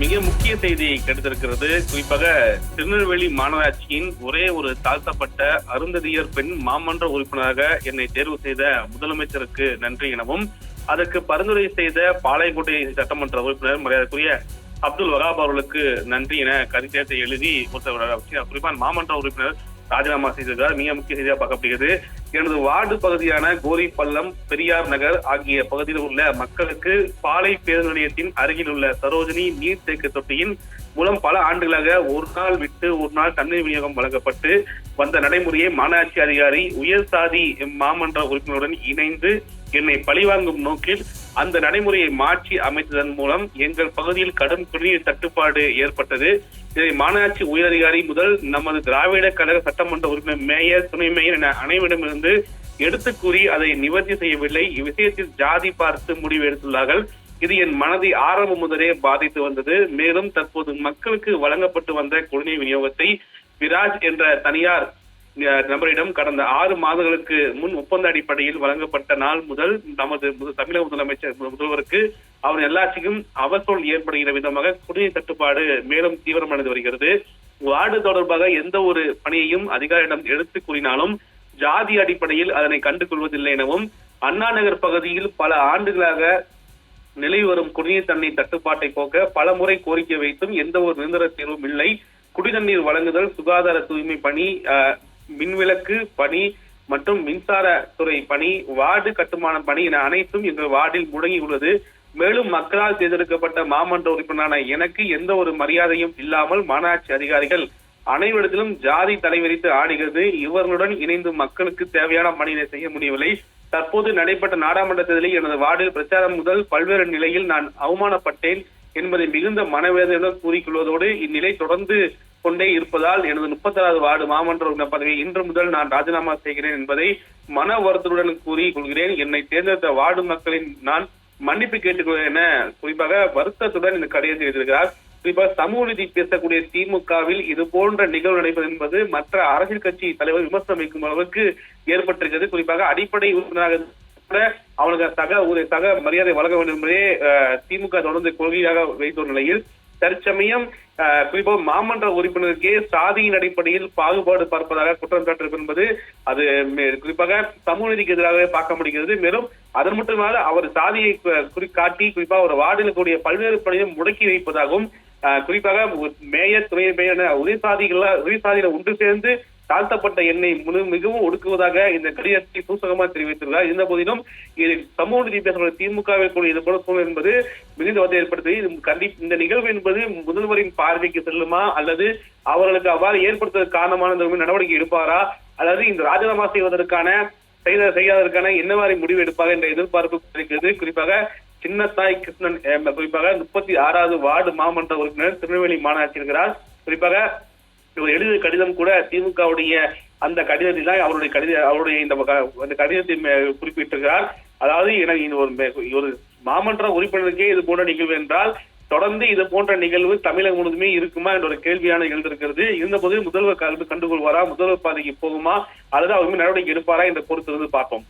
மிக முக்கிய செய்தியை கெடுத்திருக்கிறது. குறிப்பாக திருநெல்வேலி மாநகராட்சியின் ஒரே ஒரு தாழ்த்தப்பட்ட அருந்ததியர் பெண் மாமன்ற உறுப்பினராக என்னை தேர்வு செய்த முதலமைச்சருக்கு நன்றி எனவும் அதற்கு பரிந்துரை செய்த பாளையங்கோட்டை சட்டமன்ற உறுப்பினர் மரியாதைக்குரிய அப்துல் வகாப் அவர்களுக்கு நன்றி என கடிதத்தை எழுதி ஒருத்தர் குறிப்பாக மாமன்ற உறுப்பினர் ராஜினாமா செய்திருக்கிறார். மிக முக்கிய செய்தியாக பார்க்கப்படுகிறது. எனது வார்டு பகுதியான கோரிப்பள்ளம் பெரியார் நகர் ஆகிய பகுதியில் உள்ள மக்களுக்கு பாலை பேருந்து நிலையத்தின் அருகில் உள்ள சரோஜினி நீர்த்தேக்க தொட்டியின் மூலம் பல ஆண்டுகளாக ஒரு நாள் விட்டு ஒரு நாள் தண்ணீர் விநியோகம் வழங்கப்பட்டு வந்த நடைமுறையை மாநகராட்சி அதிகாரி உயர் சாதி மாமன்ற உறுப்பினருடன் இணைந்து என்னை பழிவாங்கும் நோக்கில் அந்த நடைமுறையை மாற்றி அமைத்ததன் மூலம் எங்கள் பகுதியில் கடும் குடிநீர் தட்டுப்பாடு ஏற்பட்டது. இதை மாநகராட்சி உயரதிகாரி முதல் நமது திராவிட கழக சட்டமன்ற உரிமை மேயர் துணை மேயர் என அனைவரிடமிருந்து எடுத்து கூறி அதை நிவர்த்தி செய்யவில்லை. இவ்விஷயத்தில் ஜாதி பார்த்து முடிவு எடுத்துள்ளார்கள் இது என் மனதை ஆரம்பம் முதலே பாதித்து வந்தது. மேலும் தற்போது மக்களுக்கு வழங்கப்பட்டு வந்த குடிநீர் விநியோகத்தை விராஜ் என்ற தனியார் நபரிடம் கடந்த ஆறு மாதங்களுக்கு முன் ஒப்பந்த அடிப்படையில் வழங்கப்பட்ட நாள் முதல் நமது தமிழக முதலமைச்சர் முதல்வருக்கு அவர் எல்லாத்தையும் அவசரம் ஏற்படுகிற விதமாக குடிநீர் தட்டுப்பாடு மேலும் தீவிரமடைந்து வருகிறது. வார்டு தொடர்பாக எந்த ஒரு பணியையும் அதிகாரியிடம் எடுத்து கூறினாலும் ஜாதி அடிப்படையில் அதனை கண்டுகொள்வதில்லை எனவும் அண்ணா நகர் பகுதியில் பல ஆண்டுகளாக நிலவி வரும் குடிநீர் தண்ணீர் தட்டுப்பாட்டை போக்க பல முறை கோரிக்கை வைத்தும் எந்த ஒரு நிரந்தர தீர்வும் இல்லை. குடிநீர் வழங்குதல் சுகாதார தூய்மை பணி மின்விளக்கு பணி மற்றும் மின்சார துறை பணி வார்டு கட்டுமான பணி என அனைத்தும் எங்கள் வார்டில் முடங்கி உள்ளது. மேலும் மக்களால் தேர்ந்தெடுக்கப்பட்ட மாமன்ற உறுப்பினரான எனக்கு எந்த ஒரு மரியாதையும் இல்லாமல் மாநகராட்சி அதிகாரிகள் அனைவரிடத்திலும் ஜாதி தலைவிரித்து ஆடுகிறது. இவர்களுடன் இணைந்து மக்களுக்கு தேவையான பணியினை செய்ய முடியவில்லை. தற்போது நடைபெற்ற நாடாளுமன்ற தேர்தலில் எனது வார்டில் பிரச்சாரம் முதல் பல்வேறு நிலையில் நான் அவமானப்பட்டேன் என்பதை மிகுந்த மனவேதனையுடன் கூறிக்கொள்வதோடு இந்நிலை தொடர்ந்து கொண்டே இருப்பதால் எனது முப்பத்தாறாவது வார்டு மாமன்ற உறுப்பினர் பதவியை இன்று முதல் நான் ராஜினாமா செய்கிறேன் என்பதை மன வருத்தத்துடன் கூறி கொள்கிறேன் என்னை தேர்ந்தெடுத்த வார்டு மக்களின் நான் மன்னிப்பு கேட்டுக்கொள்கிறேன் என குறிப்பாக வருத்தத்துடன் இந்த கடிதத்தை எழுதியிருக்கிறார். குறிப்பாக சமூக நீதி பேசக்கூடிய திமுகவில் இது போன்ற நிகழ்வு நடைபெறும் என்பது மற்ற அரசியல் கட்சி தலைவர் விமர்சனம் வைக்கும் அளவுக்கு ஏற்பட்டிருக்கிறது. குறிப்பாக அடிப்படை உறுப்பினராக கூட அவனுக்கு சக ஒரு சக மரியாதை வழங்க வேண்டும் என்பதே திமுக தொடர்ந்து கொள்கையாக வைத்த நிலையில் தற்சமயம் குறிப்பாக மாமன்ற உறுப்பினருக்கே சாதியின் அடிப்படையில் பாகுபாடு பார்ப்பதாக குற்றம் சாட்டிருப்பது என்பது அது குறிப்பாக சமூக நீதிக்கு எதிராகவே பார்க்க முடிகிறது. மேலும் அதன் மட்டுமல்ல அவர் சாதியை காட்டி குறிப்பாக ஒரு வார்டில் கூடிய பல்வேறு பணியும் முடக்கி வைப்பதாகவும் குறிப்பாக மேயர் துணை மேயர் என உயர் சாதிகள சாதியில ஒன்று சேர்ந்து தாழ்த்தப்பட்ட எண்ணெய் முழு மிகவும் ஒடுக்குவதாக இந்த கடிதத்தை சூசகமா தெரிவித்துள்ளார். இருந்த போதிலும் இது சமூக நீதி பேசப்பட்ட திமுகவில் கூட இது போல சூழல் என்பது மிகுந்த வந்து ஏற்படுத்தி இது கண்டி இந்த நிகழ்வு என்பது முதல்வரின் பார்வைக்கு செல்லுமா? அல்லது அவர்களுக்கு அவ்வாறு ஏற்படுத்துவதற்கு காரணமான நடவடிக்கை எடுப்பாரா? அல்லது இந்த ராஜினாமா செய்வதற்கான செய்த செய்யாததற்கான என்ன மாதிரி முடிவு எடுப்பாங்க என்ற எதிர்பார்ப்பு இருக்கிறது. குறிப்பாக சின்னத்தாய் கிருஷ்ணன் குறிப்பாக முப்பத்தி ஆறாவது வார்டு மாமன்ற உறுப்பினர் திருநெல்வேலி மாநகராட்சி இருக்கிறார். குறிப்பாக இவர் எழுதிய கடிதம் கூட திமுகவுடைய அந்த கடிதத்தில் தான் அவருடைய கடித அவருடைய இந்த க- அந்த கடிதத்தை மே- குறிப்பிட்டிருக்கிறார். அதாவது எனக்கு இது ஒரு ஒரு மாமன்ற உறுப்பினருக்கே இது போன்ற நிகழ்வு என்றால் தொடர்ந்து இது போன்ற நிகழ்வு தமிழகம் முழுதுமே இருக்குமா என்ற ஒரு கேள்வியான எழுந்திருக்கிறது. இருந்தபோது முதல்வர் கல்வி கண்டுகொள்வாரா? முதல்வர் பாதைக்கு போகுமா? அல்லது அவர் நடவடிக்கை எடுப்பாரா? என்ற பொறுத்திருந்து பார்ப்போம்.